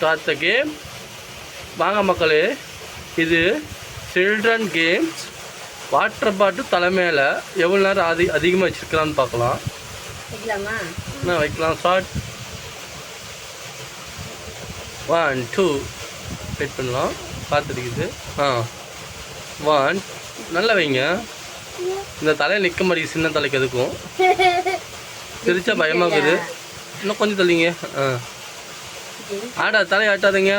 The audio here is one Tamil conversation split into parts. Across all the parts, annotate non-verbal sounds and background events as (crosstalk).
ஸ்டார்ட் த கேம் வாங்க மக்களே இது சில்ட்ரன் கேம்ஸ் வாட்டர் பாட்டில் தலைமையில் எவ்வளோ நேரம் அதி அதிகமாக வச்சுருக்கலான்னு பார்க்கலாம். என்ன வைக்கலாம். ஸ்டார்ட் ஒன் டூ வெயிட் பண்ணலாம். பார்த்துருக்குது ஆ. ஒன் நல்லா வைங்க. இந்த தலையை நிற்க மாட்டேங்குது. சின்ன தலைக்கு எதுக்கும்? (laughs) சிரிச்சா பயமாக்குது இன்னும் கொஞ்சம் தள்ளிங்க. ஆ. ஆடா தலையை ஆட்டாதீங்க.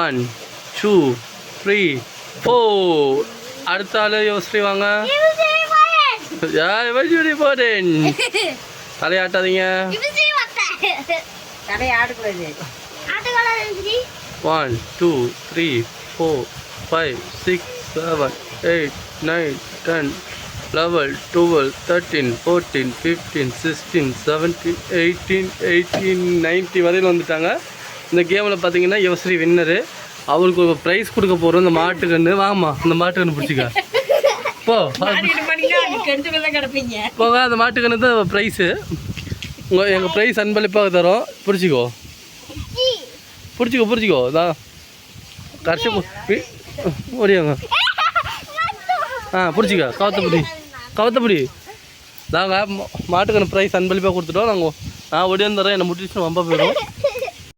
ஒன் டூ த்ரீ ஃபோர் அடுத்த ஆள் யோசிச்சு வாங்க. யார் போடேன் (laughs) தலையை ஆட்டாதீங்க. தலையை ஆடக்கூடாது. One two three four five six seven eight nine ten eleven twelve thirteen fourteen fifteen sixteen seventeen eighteen eighteen ninety வரையில் வந்துட்டாங்க. இந்த கேமில் பார்த்தீங்கன்னா யுவஸ்ரீ வின்னரு அவருக்கு ஒரு ப்ரைஸ் கொடுக்க போகிறோம் இந்த மாட்டுக்கன்று வாமா இந்த மாட்டுக்கன்று பிடிச்சிக்க. போ. போக அந்த மாட்டுக்கன்று தான் ப்ரைஸு உங்கள் எங்கள் ப்ரைஸ் அன்பளிப்பாக தரோம். பிடிச்சிக்கோ. பிடிச்சிக்கோ பிடிச்சிக்கோ. இதான் கடைசி ஓடியாங்க. ஆ பிடிச்சிக்க. கவத்தப்படி கவத்தப்படி. நாங்கள் மாட்டுக்கான ப்ரைஸ் அன்பளிப்பாக கொடுத்துட்டோம். நாங்கள் நான் ஒடியாந்துறேன் என்னை முட்டிச்சு வம்ப போயிடும்.